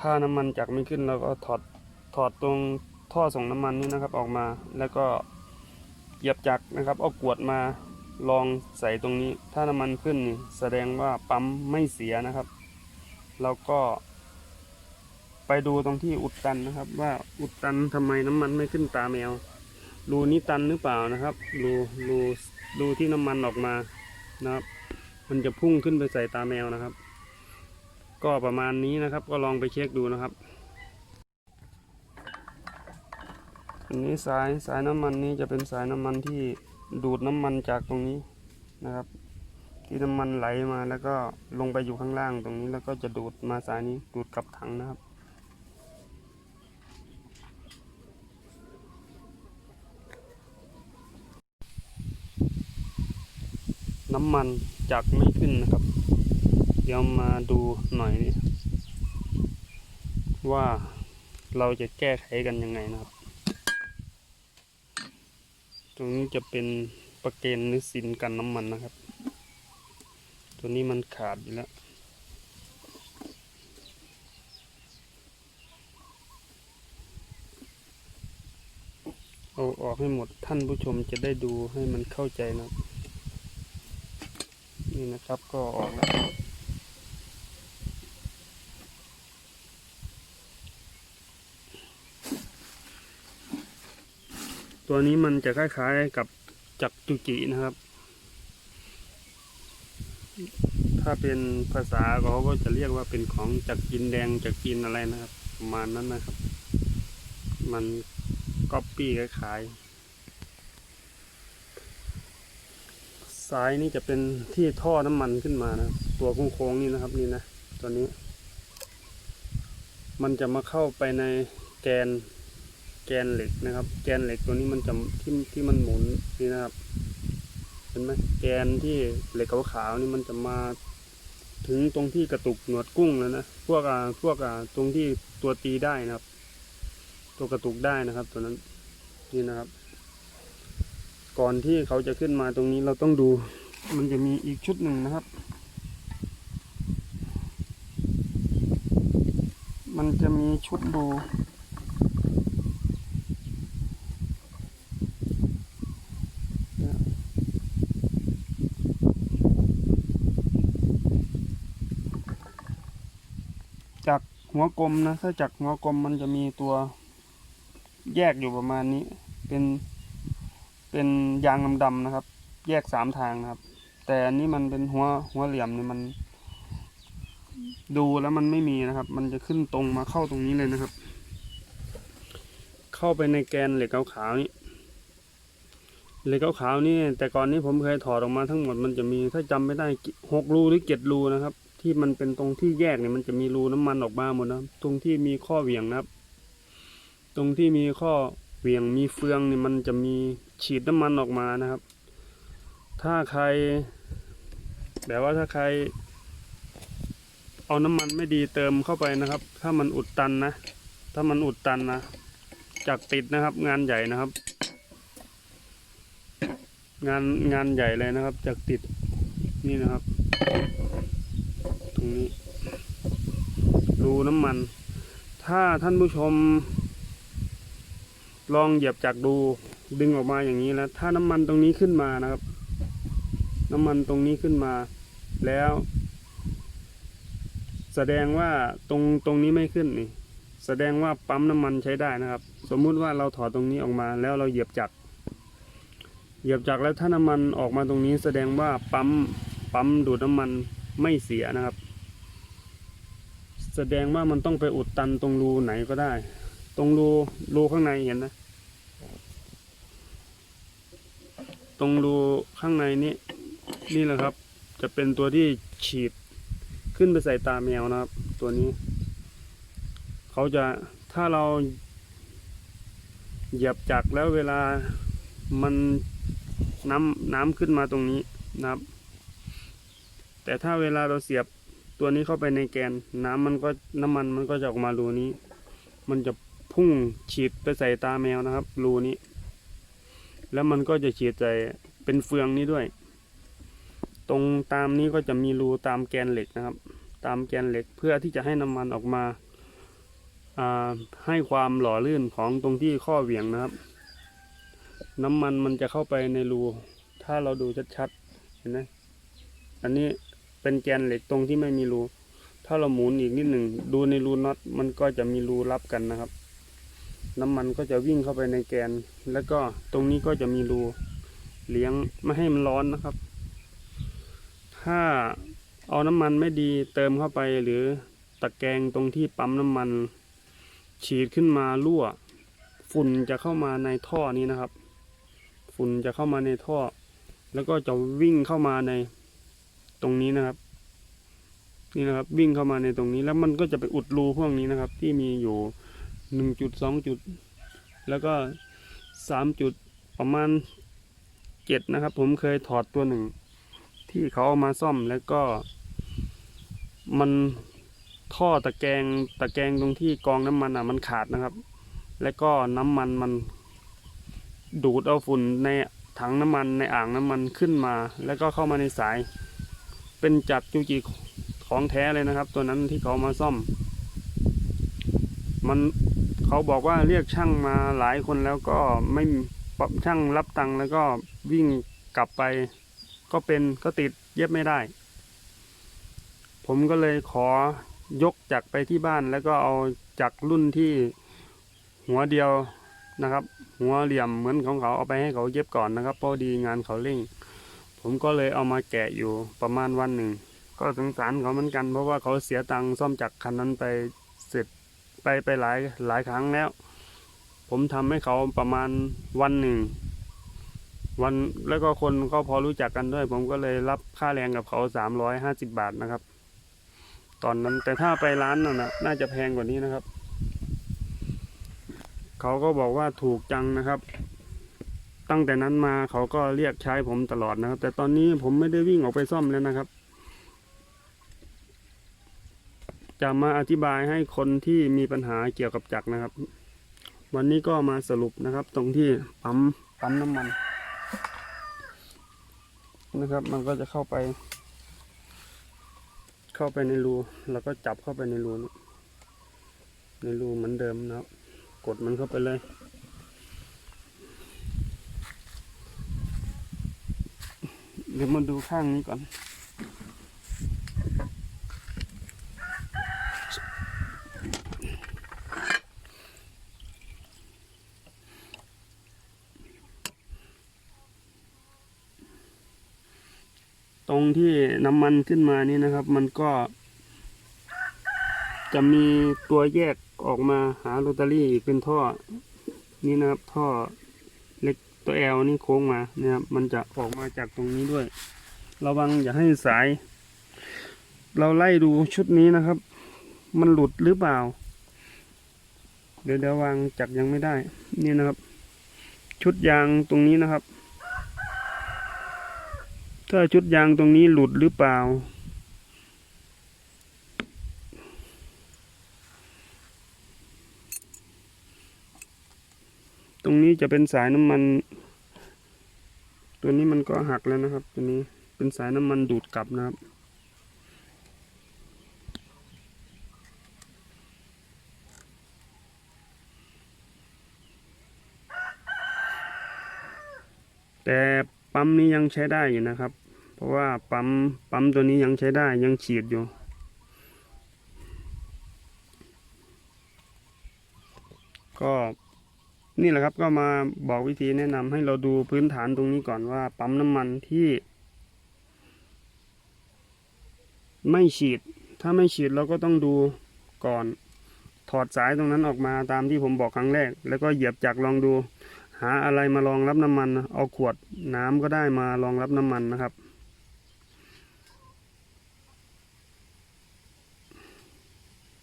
ถ้าน้ำมันจักไม่ขึ้นเราก็ถอดถอดตรงท่อส่งน้ำมันนี่นะครับออกมาแล้วก็เหยียบจักรนะครับเอากวดมาลองใส่ตรงนี้ ถ้าน้ำมันขึ้นนี่แสดงว่าปั๊มไม่เสียนะครับ แล้วก็ ไปดูตรงที่อุดตันนะครับ ว่าอุดตันทำไมน้ำมันไม่ขึ้นตาแมวรูนี้ตันหรือเปล่านะครับรูรูรูที่น้ำมันออกมานะครับ มันจะพุ่งขึ้นไปใส่ตาแมวนะครับ ก็ประมาณนี้นะครับ ก็ลองไปเช็คดูนะครับ อันนี้สายสายน้ำมันนี้จะเป็นสายน้ำมันที่ดูดน้ำมันจากตรงนี้นะครับ ที่น้ำมันไหลมาแล้วก็ลงไปอยู่ข้างล่างตรงนี้ แล้วก็จะดูดมาสายนี้ดูดกลับถังนะครับน้ำมันจักไม่ขึ้นนะครับ เดี๋ยวมาดูหน่อยนี่ว่าเราจะแก้ไขกันยังไงนะครับ ตรงนี้จะเป็นประเกนหรือสินกันน้ำมันนะครับ ตัวนี้มันขาดอยู่แล้วเอาออกให้หมดท่านผู้ชมจะได้ดูให้มันเข้าใจนะ นี่นะครับก็ออกแล้ว ตัวนี้มันจะคล้ายๆกับจักรจุจินะครับ ถ้าเป็นภาษาเขาก็จะเรียกว่าเป็นของจักรินแดงจักรินอะไรนะครับประมาณนั้นนะครับ มันก๊อปปี้คล้ายๆซ้ายนี่จะเป็นที่ท่อน้ำมันขึ้นมานะครับตัวโค้งๆนี่นะครับนี่นะตัวนี้ มันจะมาเข้าไปในแกน แกนเหล็กนะครับ แกนเหล็กตัวนี้มันจะที่ที่มันหมุนนี่นะครับเห็นไหมแกนที่เหล็กขาวๆนี่มันจะมาถึงตรงที่กระตุกหนวดกุ้งแล้วนะพวกอ่าพวกอ่าตรงที่ตัวตีได้นะครับ ตัวกระตุกได้นะครับ ตัวนั้นนี่นะครับ ก่อนที่เขาจะขึ้นมาตรงนี้เราต้องดูมันจะมีอีกชุดหนึ่งนะครับ มันจะมีชุดดู จากหัวกลมนะ ถ้าจากหัวกลมมันจะมีตัวแยกอยู่ประมาณนี้ เป็นเป็นยางดำๆนะครับ แยกสามทางนะครับ แต่อันนี้มันเป็นหัวหัวเหลี่ยมเนี่ยมัน ดูแล้วมันไม่มีนะครับ มันจะขึ้นตรงมาเข้าตรงนี้เลยนะครับ เข้าไปในแกนเหล็กขาวๆนี่เหล็กขาวๆนี่แต่ก่อนนี้ผมเคยถอดออกมาทั้งหมดมันจะมีถ้าจำไม่ได้หกรูหรือเจ็ดรูนะครับ ที่มันเป็นตรงที่แยกเนี่ยมันจะมีรูน้ำมันออกมาหมดนะตรงที่มีข้อเหวี่ยงนะครับ ตรงที่มีข้อเหวี่ยงมีเฟืองเนี่ยมันจะมีฉีดน้ำมันออกมานะครับ ถ้าใครแบบว่าถ้าใคร เอาน้ำมันไม่ดีเติมเข้าไปนะครับ ถ้ามันอุดตันนะถ้ามันอุดตันนะจากติดนะครับ งานใหญ่นะครับ งานงานใหญ่เลยนะครับจากติดนี่นะครับ นี้ รูน้ำมัน ถ้าท่านผู้ชม ลองเหยียบจักรดูดึงออกมาอย่างนี้แล้วถ้าน้ำมันตรงนี้ขึ้นมานะครับ น้ำมันตรงนี้ขึ้นมา แล้ว แสดงว่าตรงตรงนี้ไม่ขึ้นนี่ แสดงว่าปั๊มน้ำมันใช้ได้นะครับ สมมุติว่าเราถอดตรงนี้ออกมา แล้วเราเหยียบจักรเหยียบจักรแล้วถ้าน้ำมันออกมาตรงนี้ แสดงว่าปั๊มปั๊มดูดน้ำมันไม่เสียนะครับ แสดงว่ามันต้องไปอุดตันตรงรูไหนก็ได้ ตรงรูรูข้างในเห็นนะ ตรงรูข้างในนี้นี่แหละครับ จะเป็นตัวที่ฉีดขึ้นไปใส่ตาแมวนะครับ ตัวนี้ เขาจะถ้าเราเหยียบจักแล้วเวลามันน้ำน้ำขึ้นมาตรงนี้นะครับ แต่ถ้าเวลาเราเสียบ ตัวนี้เข้าไปในแกนน้ำมันก็น้ำมันมันก็จะออกมารูนี้ มันจะพุ่งฉีดไปใส่ตาแมวนะครับ รูนี้ แล้วมันก็จะฉีดใส่เป็นเฟืองนี้ด้วย ตรงตามนี้ก็จะมีรูตามแกนเหล็กนะครับ ตามแกนเหล็กเพื่อที่จะให้น้ำมันออกมาอ่าให้ความหล่อลื่นของตรงที่ข้อเหวี่ยงนะครับ น้ำมันมันจะเข้าไปในรู ถ้าเราดูชัดๆ เห็นไหมอันนี้ เป็นแกนเหล็กตรงที่ไม่มีรู ถ้าเราหมุนอีกนิดหนึ่งดูในรูน็อตมันก็จะมีรูรับกันนะครับ น้ำมันก็จะวิ่งเข้าไปในแกน แล้วก็ตรงนี้ก็จะมีรูเลี้ยงไม่ให้มันร้อนนะครับ ถ้าเอาน้ำมันไม่ดีเติมเข้าไปหรือตะแกรงตรงที่ปั๊มน้ำมัน ฉีดขึ้นมารั่ว ฝุ่นจะเข้ามาในท่อนี้นะครับ ฝุ่นจะเข้ามาในท่อ แล้วก็จะวิ่งเข้ามาใน ตรงนี้นะครับ นี่นะครับ วิ่งเข้ามาในตรงนี้แล้วมันก็จะไปอุดรูพวกนี้นะครับ ที่มีอยู่หนึ่งจุดสองจุด แล้วก็สามจุดประมาณเจ็ดนะครับ ผมเคยถอดตัวหนึ่ง ที่เขาเอามาซ่อมแล้วก็ มันท่อตะแกรงตะแกรงตรงที่กองน้ำมันอะมันขาดนะครับ แล้วก็น้ำมันมันดูดเอาฝุ่นในถังน้ำมันในอ่างน้ำมันขึ้นมา แล้วก็เข้ามาในสาย เป็นจัดจูจิของแท้เลยนะครับ ตัวนั้นที่เขามาซ่อม มันเขาบอกว่าเรียกช่างมาหลายคนแล้วก็ไม่ปรับช่างรับตังค์แล้วก็วิ่งกลับไป ก็เป็นก็ติดเย็บไม่ได้ ผมก็เลยขอยกจักรไปที่บ้านแล้วก็เอาจักรรุ่นที่หัวเดียวนะครับ หัวเหลี่ยมเหมือนของเขาเอาไปให้เขาเย็บก่อนนะครับเพราะดีงานเขาเร่ง ผมก็เลยเอามาแกะอยู่ประมาณวันหนึ่ง ก็สงสารเขาเหมือนกัน เพราะว่าเขาเสียตังค์ซ่อมจักรคันนั้นไปเสร็จไปไปหลายหลายครั้งแล้ว ผมทำให้เขาประมาณวันหนึ่ง วันแล้วก็คนก็พอรู้จักกันด้วย ผมก็เลยรับค่าแรงกับเขาสามร้อยห้าสิบบาทนะครับ ตอนนั้นแต่ถ้าไปร้านน่ะนะน่าจะแพงกว่านี้นะครับ เขาก็บอกว่าถูกจังนะครับ ตั้งแต่นั้นมาเขาก็เรียกใช้ผมตลอดนะครับ แต่ตอนนี้ผมไม่ได้วิ่งออกไปซ่อมแล้วนะครับ จะมาอธิบายให้คนที่มีปัญหาเกี่ยวกับจักรนะครับ วันนี้ก็มาสรุปนะครับ ตรงที่ปั๊มปั๊มน้ำมัน นะครับ มันก็จะเข้าไป เข้าไปในรูแล้วก็จับเข้าไปในรูนะในรูเหมือนเดิมนะครับ กดมันเข้าไปเลย เดี๋ยวมาดูข้างนี้ก่อน ตรงที่น้ำมันขึ้นมานี่นะครับ มันก็ จะมีตัวแยกออกมาหาโรตารี่เป็นท่อ นี่นะครับท่อ ตัวแอลนี่โค้งมานะครับมันจะออกมาจากตรงนี้ด้วย ระวังอย่าให้สาย เราไล่ดูชุดนี้นะครับ มันหลุดหรือเปล่า เดี๋ยวเดี๋ยววางจักยังไม่ได้ นี่นะครับ ชุดยางตรงนี้นะครับ ถ้าชุดยางตรงนี้หลุดหรือเปล่า รงนี้จะเป็นสายน้ำมัน ตัวนี้มันก็หักแล้วนะครับ ตัวนี้เป็นสายน้ำมันดูดกลับนะครับ แต่ปั๊มนี้ยังใช้ได้อยู่นะครับ เพราะว่าปั๊มปั๊มตัวนี้ยังใช้ได้ยังฉีดอยู่ก็ นี่แหละครับก็มาบอกวิธีแนะนำให้เราดูพื้นฐานตรงนี้ก่อนว่า ปั๊มน้ำมันที่ ไม่ฉีด ถ้าไม่ฉีดเราก็ต้องดูก่อน ถอดสายตรงนั้นออกมาตามที่ผมบอกครั้งแรก แล้วก็เหยียบจักรลองดู หาอะไรมารองรับน้ำมัน เอาขวดน้ำก็ได้มารองรับน้ำมันนะครับ